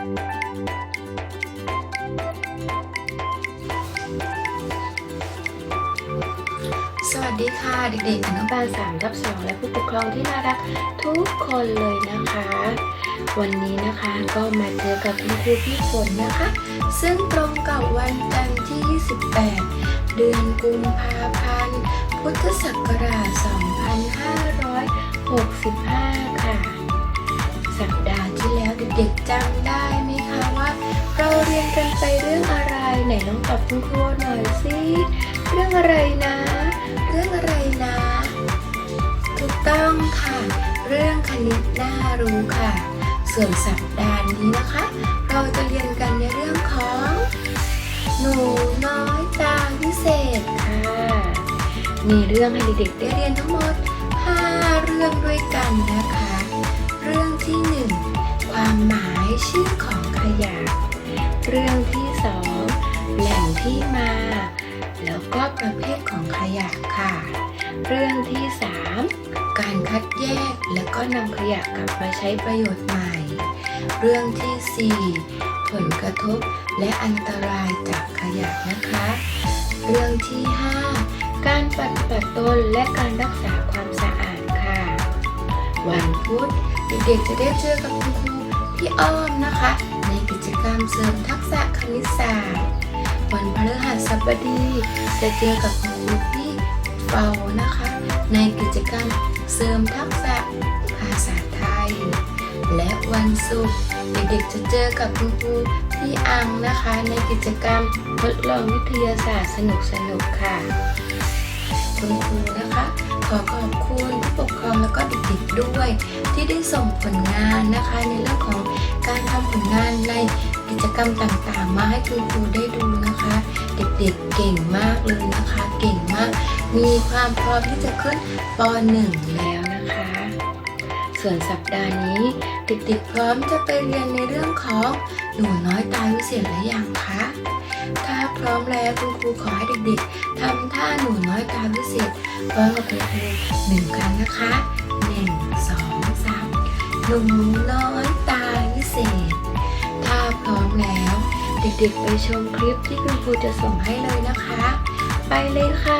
สวัสดีค่ะ เด็กๆอนุบาล3ทับ2และผู้ปกครองที่น่ารักทุกคนเลยนะคะ วันนี้นะคะก็มาเจอกับคุณครูพี่ฝนนะคะ ซึ่งตรงกับวันจันทร์ที่ 28 เดือนกุมภาพันธ์ พุทธศักราช 2565 ค่ะ ด็กๆจำได้ไหมคะว่าเราเรียนกันไปเรื่องอะไรไหนลองตอบคุณครูหน่อยสิเรื่องอะไรนะ เรื่องอะไรนะถูกต้องค่ะ เรื่องคณิตน่ารู้ค่ะ ส่วนสัปดาห์นี้นะคะ เราจะเรียนกันในเรื่องของ หนูน้อยตาพิเศษค่ะ มีเรื่องให้เด็กๆได้เรียนทั้งหมด 5 เรื่องด้วยกันนะคะ ชื่อของขยะ เรื่องที่2แหล่งที่มา แล้วก็ประเภทของขยะค่ะ เรื่องที่3การคัดแยกแล้วก็นำขยะกลับมาใช้ประโยชน์ใหม่ เรื่องที่4ผลกระทบและอันตรายจากขยะนะคะ เรื่องที่5การปฏิบัติตนและการรักษาความสะอาดค่ะ วันพุธเด็กๆจะได้เจอกับคุณครู พี่อ้อมนะคะ ในกิจกรรมเสริมทักษะคณิตศาสตร์ วันพฤหัสบดีจะเจอกับครูพี่เฟานะคะ ในกิจกรรมเสริมทักษะภาษาไทย และวันศุกร์เด็กๆจะเจอกับคุณครูพี่อังนะคะ ในกิจกรรมทดลองวิทยาศาสตร์สนุกๆค่ะ คุณครูนะคะ ขอขอบคุณผู้ปกครองแล้วก็เด็กๆด้วย ที่ได้ส่งผลงานนะคะ ในเรื่องของการทำผลงานในกิจกรรมต่างๆ มาให้คุณครูได้ดูนะคะ เด็กๆเก่งมากเลยนะคะ เก่งมาก มีความพร้อมที่จะขึ้นป .1 แล้วนะคะ ส่วนสัปดาห์นี้ เด็กๆพร้อมจะไปเรียนในเรื่องของหนูน้อยตาวิเศษหรือยังคะ ถ้าพร้อมแล้วคุณครูขอให้เด็กๆทำท่าหนูน้อยตาวิเศษพร้อมกับเพลงหนึ่งครั้งนะคะหนึ่งสองสามหนูน้อยตาวิเศษ ถ้าพร้อมแล้ว เด็กๆไปชมคลิปที่คุณครูจะส่งให้เลยนะคะ ไปเลยค่ะ